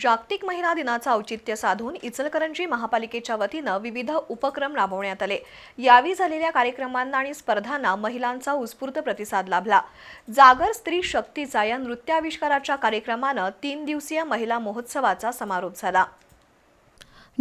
जागतिक महिला दिनाचं औचित्य साधून इचलकरंजी महापालिकेच्या वतीनं विविध उपक्रम राबवण्यात आले. यावेळी झालेल्या कार्यक्रमांना आणि स्पर्धांना महिलांचा उत्स्फूर्त प्रतिसाद लाभला. जागर स्त्री शक्तीचा या नृत्याविष्काराच्या कार्यक्रमानं तीन दिवसीय महिला महोत्सवाचा समारोप झाला.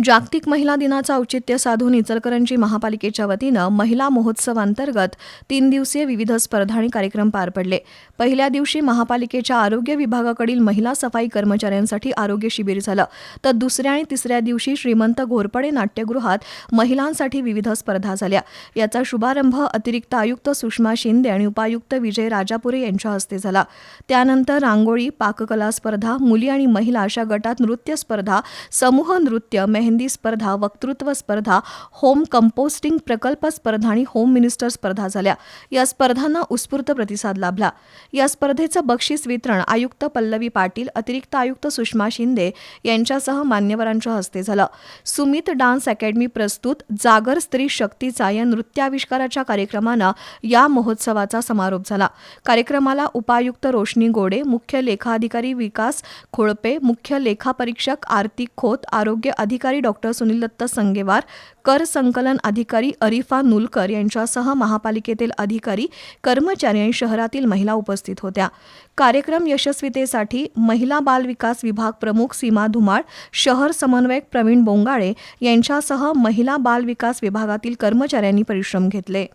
जागतिक महिला दिनाचं औचित्य साधून इचलकरंजी महापालिकेच्या वतीनं महिला महोत्सवांतर्गत तीन दिवसीय विविध स्पर्धा आणि कार्यक्रम पार पडले. पहिल्या दिवशी महापालिकेच्या आरोग्य विभागाकडील महिला सफाई कर्मचाऱ्यांसाठी आरोग्य शिबिर झालं. तर दुसऱ्या आणि तिसऱ्या दिवशी श्रीमंत घोरपडे नाट्यगृहात महिलांसाठी विविध स्पर्धा झाल्या. याचा शुभारंभ अतिरिक्त आयुक्त सुषमा शिंदे आणि उपायुक्त विजय राजापुरे यांच्या हस्ते झाला. त्यानंतर रांगोळी पाककला स्पर्धा मुली आणि महिला अशा गटात नृत्य स्पर्धा समूह नृत्य मेहंदी स्पर्धा वक्तृत्व स्पर्धा होम कंपोस्टिंग प्रकल्प स्पर्धा आणि होम मिनिस्टर स्पर्धा झाल्या. या स्पर्धांना उत्स्फूर्त प्रतिसाद लाभला. या स्पर्धेचं बक्षीस वितरण आयुक्त पल्लवी पाटील अतिरिक्त आयुक्त सुषमा शिंदे यांच्यासह मान्यवरांच्या हस्ते झालं. सुमित डान्स अकॅडमी प्रस्तुत जागर स्त्री शक्तीचा या नृत्याविष्काराच्या कार्यक्रमानं या महोत्सवाचा समारोप झाला. कार्यक्रमाला उपायुक्त रोशनी गोडे मुख्य लेखाधिकारी विकास खोळपे मुख्य लेखापरीक्षक आरती खोत आरोग्य अधिकारी डॉक्टर सुनील दत्त संगेवार कर संकलन अधिकारी अरिफा नुलकर यांच्यासह महापालिकेतील अधिकारी कर्मचारी आणि शहरातील महिला उपस्थित होत्या. कार्यक्रम यशस्वीतेसाठी महिला बाल विकास विभाग प्रमुख सीमा धुमाळ शहर समन्वयक प्रवीण बोंगाळे यांच्यासह महिला बाल विकास विभागातील कर्मचाऱ्यांनी परिश्रम घेतले.